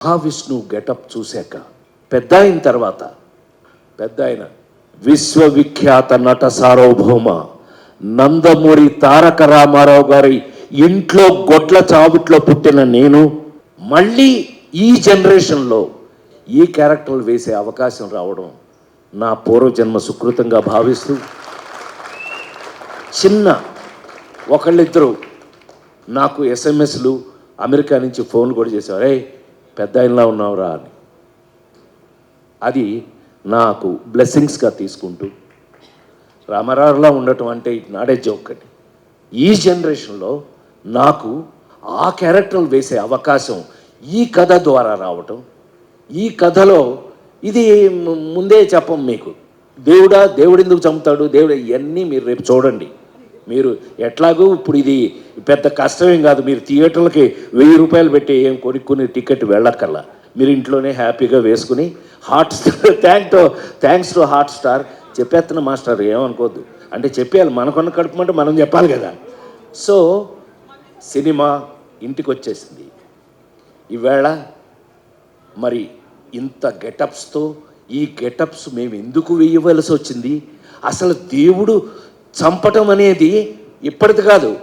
Mahavishnu getup చూశాక పెద్ద అయిన తర్వాత పెద్ద ఆయన విశ్వవిఖ్యాత నట సార్వభౌమ నందమూరి తారక రామారావు గారి ఇంట్లో గొడ్ల చావుట్లో పుట్టిన నేను మళ్ళీ ఈ జనరేషన్లో ఈ క్యారెక్టర్లు వేసే అవకాశం రావడం నా పూర్వజన్మ సుకృతంగా భావిస్తూ చిన్న ఒకళ్ళిద్దరూ నాకు ఎస్ఎంఎస్లు అమెరికా నుంచి ఫోన్ కూడా చేసేవారు. పెద్ద ఆయనలా ఉన్నావురా అని. అది నాకు బ్లెస్సింగ్స్గా తీసుకుంటూ రామరారులా ఉండటం అంటే ఇట్ నాడే జోక్ అని ఈ జనరేషన్లో నాకు ఆ క్యారెక్టర్లు వేసే అవకాశం ఈ కథ ద్వారా రావటం ఈ కథలో ఇది ముందే చెప్పం మీకు. దేవుడా దేవుడు ఎందుకు చంపుతాడు? దేవుడు ఇవన్నీ మీరు రేపు చూడండి. మీరు ఎట్లాగో ఇప్పుడు ఇది పెద్ద కష్టమేం కాదు. మీరు థియేటర్లకి వెయ్యి రూపాయలు పెట్టి ఏం కొనుక్కుని టికెట్ వెళ్ళక్కర్లా. మీరు ఇంట్లోనే హ్యాపీగా వేసుకుని Hotstar thank to thanks to Hotstar. చెప్పేస్తున్న master ఏమనుకోవద్దు. అంటే చెప్పేయాలి. మనకున్న కడుపుమంటే మనం చెప్పాలి కదా. సో సినిమా ఇంటికి వచ్చేసింది ఈవేళ మరి ఇంత గెటప్స్తో ఈ గెటప్స్ మేము ఎందుకు వేయవలసి వచ్చింది అసలు దేవుడు చంపటం అనేది ఇప్పటిది కాదు.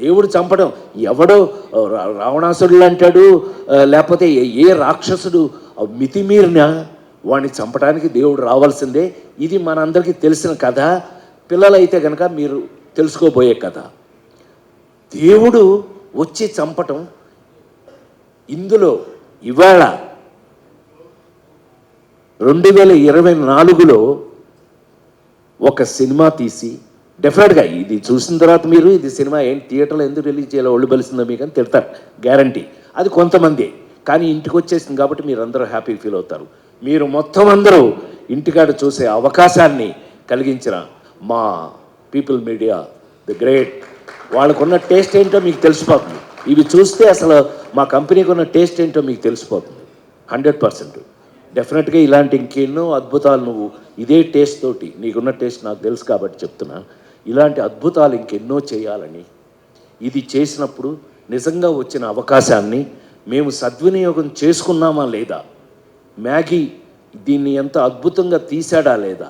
దేవుడు చంపడం ఎవడో రా- రావణాసురుడు అంటాడు లేకపోతే ఏ- రాక్షసుడు మితిమీరిన వాడిని చంపడానికి దేవుడు రావాల్సిందే. ఇది మనందరికీ తెలిసిన కథ. పిల్లలైతే కనుక మీరు తెలుసుకోబోయే కథ. దేవుడు వచ్చి చంపటం ఇందులో ఇవాళ రెండు వేల ఇరవై నాలుగులో ఒక సినిమా తీసి డెఫినెట్గా ఇది చూసిన తర్వాత మీరు ఇది సినిమా ఏంటి? థియేటర్లో ఎందుకు రిలీజ్ చేయాలో ఒళ్ళు బలిసిందో మీకు అని తిడతారు. గ్యారంటీ అది కొంతమంది. కానీ ఇంటికి వచ్చేసింది కాబట్టి మీరు అందరూ హ్యాపీ ఫీల్ అవుతారు. మీరు మొత్తం అందరూ ఇంటికాడ చూసే అవకాశాన్ని కలిగించిన మా పీపుల్ మీడియా ది గ్రేట్ వాళ్ళకున్న టేస్ట్ ఏంటో మీకు తెలిసిపోతుంది. ఇవి చూస్తే అసలు మా కంపెనీకి ఉన్న టేస్ట్ ఏంటో మీకు తెలిసిపోతుంది. హండ్రెడ్ పర్సెంట్ డెఫినెట్గా ఇలాంటి ఇంకెన్నో అద్భుతాలు నువ్వు ఇదే టేస్ట్ తోటి నీకున్న టేస్ట్ నాకు తెలుసు కాబట్టి చెప్తున్నా. ఇలాంటి అద్భుతాలు ఇంకెన్నో చేయాలని. ఇది చేసినప్పుడు నిజంగా వచ్చిన అవకాశాన్ని మేము సద్వినియోగం చేసుకున్నామా లేదా? మ్యాగీ దీన్ని ఎంత అద్భుతంగా తీశాడా లేదా?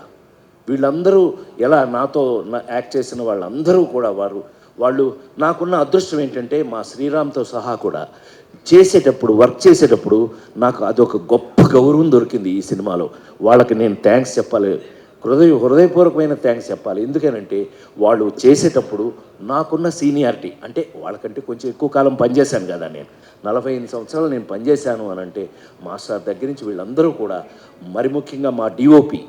వీళ్ళందరూ ఎలా నాతో నా- యాక్ట్ చేసిన వాళ్ళందరూ కూడా వారు వాళ్ళు నాకున్న అదృష్టం ఏంటంటే మా శ్రీరామ్తో సహా కూడా చేసేటప్పుడు వర్క్ చేసేటప్పుడు నాకు అదొక గొప్ప గౌరవం దొరికింది ఈ సినిమాలో. వాళ్ళకి నేను థ్యాంక్స్ చెప్పాలి. హృదయ హృదయపూర్వకమైన థ్యాంక్స్ చెప్పాలి. ఎందుకనంటే వాళ్ళు చేసేటప్పుడు నాకున్న సీనియారిటీ అంటే వాళ్ళకంటే కొంచెం ఎక్కువ కాలం పనిచేశాను కదా నేను. నలభై ఎనిమిది సంవత్సరాలు నేను పనిచేశాను అని అంటే మాస్టర్ దగ్గర నుంచి వీళ్ళందరూ కూడా మరి ముఖ్యంగా మా డిఓపి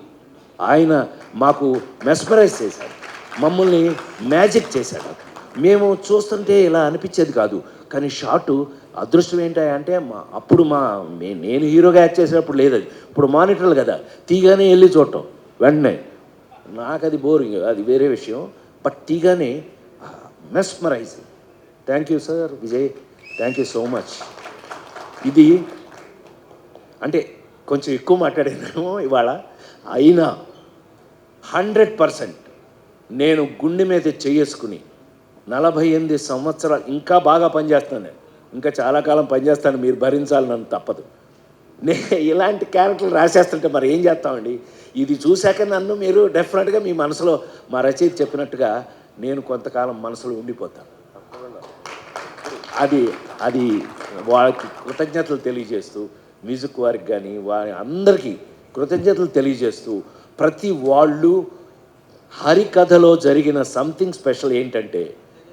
ఆయన మాకు మెస్పరైజ్ చేశాడు మమ్మల్ని మ్యాజిక్ చేశాడు. మేము చూస్తుంటే ఇలా అనిపించేది కాదు. కానీ షార్ట్ అదృష్టం ఏంటి అంటే మా అప్పుడు మా మే- నేను హీరోగా యాక్ట్ చేసినప్పుడు లేదు. అది ఇప్పుడు మానిటర్లు కదా తీగానే వెళ్ళి చూడటం. వెంటనే. నాకు అది బోరింగ్ అది వేరే విషయం. But తీగానే mesmerise thank you sir Vijay. Thank you so much ఇది అంటే కొంచెం ఎక్కువ మాట్లాడాను ఇవాళ. అయినా హండ్రెడ్ పర్సెంట్ నేను గుండె మీద చేసుకుని నలభై ఎనిమిది సంవత్సరాలు ఇంకా బాగా పనిచేస్తాను నేను. ఇంకా చాలా కాలం పనిచేస్తాను మీరు భరించాలి నన్ను తప్పదు. నే ఇలాంటి క్యారెక్టర్లు రాసేస్తుంటే మరి ఏం చేస్తామండి? ఇది చూశాక నన్ను మీరు డెఫినెట్గా మీ మనసులో మా రచయిత చెప్పినట్టుగా నేను కొంతకాలం మనసులో ఉండిపోతాను. అది అది వాళ్ళకి కృతజ్ఞతలు తెలియజేస్తూ మ్యూజిక్ వారికి కానీ వారి అందరికీ కృతజ్ఞతలు తెలియజేస్తూ ప్రతి వాళ్ళు హరికథలో జరిగిన సంథింగ్ స్పెషల్ ఏంటంటే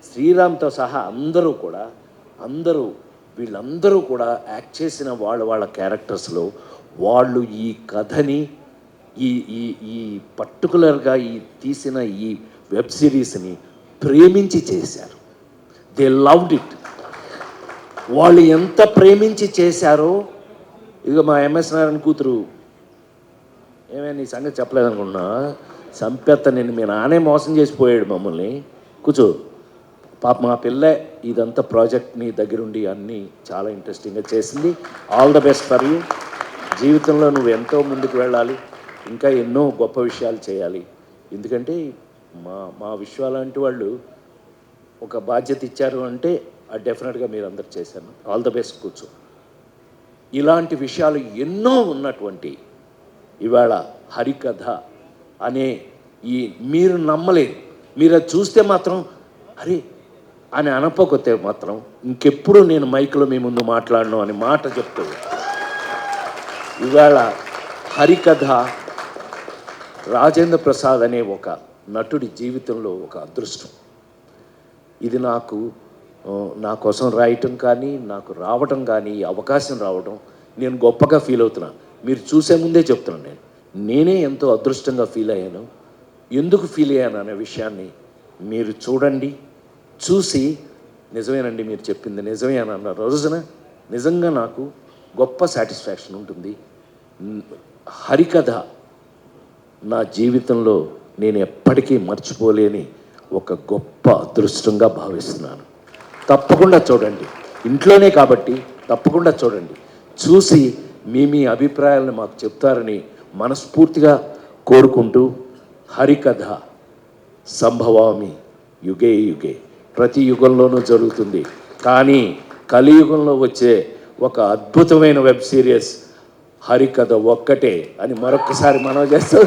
శ్రీరామ్తో సహా అందరూ కూడా అందరూ వీళ్ళందరూ కూడా యాక్ట్ చేసిన వాళ్ళ వాళ్ళ క్యారెక్టర్స్లో వాళ్ళు ఈ కథని ఈ ఈ ఈ పర్టికులర్గా ఈ తీసిన ఈ వెబ్ సిరీస్ని ప్రేమించి చేశారు. They loved it. వాళ్ళు ఎంత ప్రేమించి చేశారో ఇక మా ఎంఎస్ నారాయణ కూతురు. ఏమైనా నీ సంగతి చెప్పలేదనుకున్నా సంపెత్త నేను మీ నానే మోసం చేసిపోయాడు మమ్మల్ని. కూర్చో. పాప మా పిల్ల ఇదంతా ప్రాజెక్ట్ని దగ్గరుండి అన్నీ చాలా ఇంట్రెస్టింగ్గా చేసింది. All the best for you జీవితంలో నువ్వు ఎంతో ముందుకు వెళ్ళాలి. ఇంకా ఎన్నో గొప్ప విషయాలు చేయాలి. ఎందుకంటే మా మా విశ్వాలాంటి వాళ్ళు ఒక బాధ్యత ఇచ్చారు అంటే అది డెఫినెట్గా మీరు అందరు చేశాను ఆల్ ద బెస్ట్ కూర్చో. ఇలాంటి విషయాలు ఎన్నో ఉన్నటువంటి ఇవాళ హరికథ అనే ఈ మీరు నమ్మలేదు మీరు అది చూస్తే మాత్రం అరే అని అనపకొతే మాత్రం ఇంకెప్పుడు నేను మైక్లో మీ ముందు మాట్లాడను అని మాట చెప్తుంది ఇవాళ హరికథ రాజేంద్ర ప్రసాద్ అనే ఒక నటుడి జీవితంలో ఒక అదృష్టం. ఇది నాకు నా కోసం రాయటం కానీ నాకు రావటం కానీ అవకాశం రావడం నేను గొప్పగా ఫీల్ అవుతున్నా. మీరు చూసే ముందే చెప్తున్నాను నేను. నేనే ఎంతో అదృష్టంగా ఫీల్ అయ్యాను. ఎందుకు ఫీల్ అయ్యాను అనే విషయాన్ని మీరు చూడండి. చూసి నిజమేనండి మీరు చెప్పింది నిజమే అని అన్న రోజున నిజంగా నాకు గొప్ప సాటిస్ఫాక్షన్ ఉంటుంది. హరికథ నా జీవితంలో నేను ఎప్పటికీ మర్చిపోలేని ఒక గొప్ప అదృష్టంగా భావిస్తున్నాను. తప్పకుండా చూడండి. ఇంట్లోనే కాబట్టి తప్పకుండా చూడండి. చూసి మీ మీ అభిప్రాయాలను మాకు చెప్తారని మనస్ఫూర్తిగా కోరుకుంటూ హరికథ సంభవామి యుగే యుగే. ప్రతి యుగంలోనూ జరుగుతుంది. కానీ కలియుగంలో వచ్చే ఒక అద్భుతమైన వెబ్ సిరీస్ హరికథ ఒక్కటే అని మరొకసారి మనం చేస్తాం